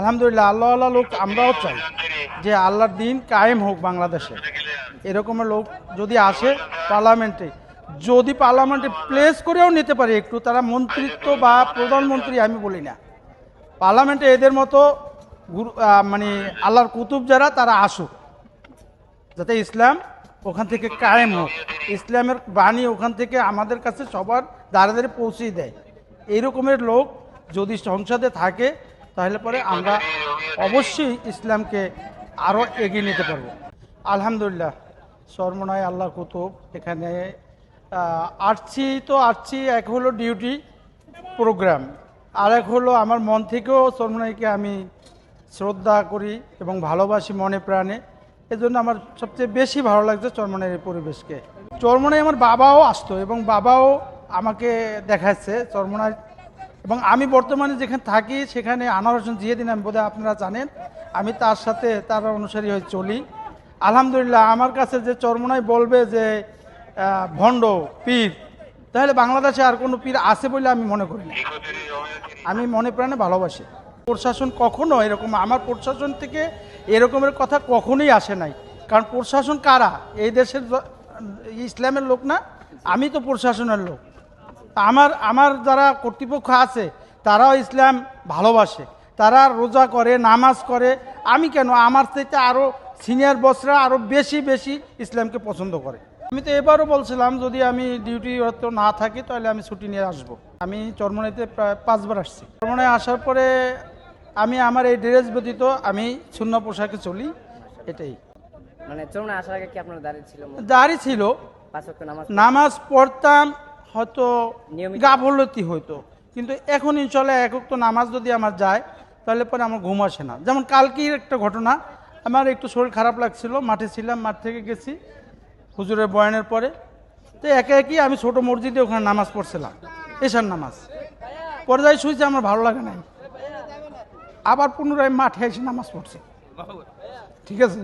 আলহামদুলিল্লাহ, আল্লাহ আল্লাহ লোক আমরাও চাই যে আল্লাহর দিন কায়েম হোক বাংলাদেশে। এরকমের লোক যদি আসে পার্লামেন্টে, যদি পার্লামেন্টে প্লেস করেও নিতে পারে একটু, তারা মন্ত্রিত্ব বা প্রধানমন্ত্রী আমি বলি না। পার্লামেন্টে এদের মতো মানে আল্লাহর কুতুব যারা, তারা আসুক। যাতে ইসলাম ওখান থেকে কায়েম হোক। ইসলামের বাণী ওখান থেকে আমাদের কাছে সবার দ্বারে দ্বারে পৌঁছে দেয়। এইরকমের লোক যদি সংসদে থাকে তাহলে পরে আমরা অবশ্যই ইসলামকে আরও এগিয়ে নিতে পারব। আলহামদুলিল্লাহ, সর্বনয় আল্লাহ কুতুব। এখানে আসছি তো আসছি, এক হলো ডিউটি প্রোগ্রাম আর এক হলো আমার মন থেকেও সর্বনয়কে আমি শ্রদ্ধা করি এবং ভালোবাসি মনে প্রাণে। এজন্য আমার সবচেয়ে বেশি ভালো লাগছে চরমনের পরিবেশকে। চরমনায় আমার বাবাও আসতো এবং বাবাও আমাকে দেখাচ্ছে, চরমনায় এবং আমি বর্তমানে যেখানে থাকি, সেখানে আনোয়ার হোসেন জিয়াদিন আমি বোধহয় আপনারা জানেন। আমি তার সাথে, তার অনুসারী হয়ে চলি। আলহামদুলিল্লাহ, আমার কাছে যে চরমনায় বলবে যে ভণ্ড, পীর, তাহলে বাংলাদেশে আর কোনো পীর আছে বলে আমি মনে করি না। আমি মনে প্রাণে ভালোবাসি। প্রশাসন কখনো এরকম, আমার প্রশাসন থেকে এরকমের কথা কখনোই আসে নাই। কারণ প্রশাসন কারা? এই দেশের ইসলামের লোক না, আমি তো প্রশাসনের লোক। আমার আমার যারা কর্তৃপক্ষ আছে তারাও ইসলাম ভালোবাসে। তারা রোজা করে নামাজ করে। আমি কেন? আমার থেকে আরও সিনিয়র বসরা আরও বেশি বেশি ইসলামকে পছন্দ করে। আমি তো এবারও বলছিলাম যদি আমি ডিউটি হয়তো না থাকি তাহলে আমি ছুটি নিয়ে আসব। আমি চরমনাইতে প্রায় পাঁচবার আসছি। চরমনায় আসার পরে আমি আমার এই ড্রেস ব্যতীত আমি শূন্য পোশাকে চলি। এটাই। মানে চরমনা আসার আগে কি আপনার দাঁড়িয়ে ছিল দাড়ি ছিল। নামাজ পড়তাম হয়তো? গাফলতি হইতো। কিন্তু এখন ইনশাল্লাহ একক তো নামাজ যদি আমার যায় তাহলে পরে আমার ঘুম আসে না। যেমন কালকের একটা ঘটনা আমার একটু শরীর খারাপ লাগছিল মাঠে ছিলাম মাঠ থেকে গেছি হুজুরের বয়ানের পরে। তো একে একই আমি ছোট মসজিদে ওখানে নামাজ পড়ছিলাম এশার নামাজ। পরে যাই শুয়েছি আমার ভালো লাগে নাই। আবার পুনরায় মাঠে এসে নামাজ পড়ছি। ঠিক আছে?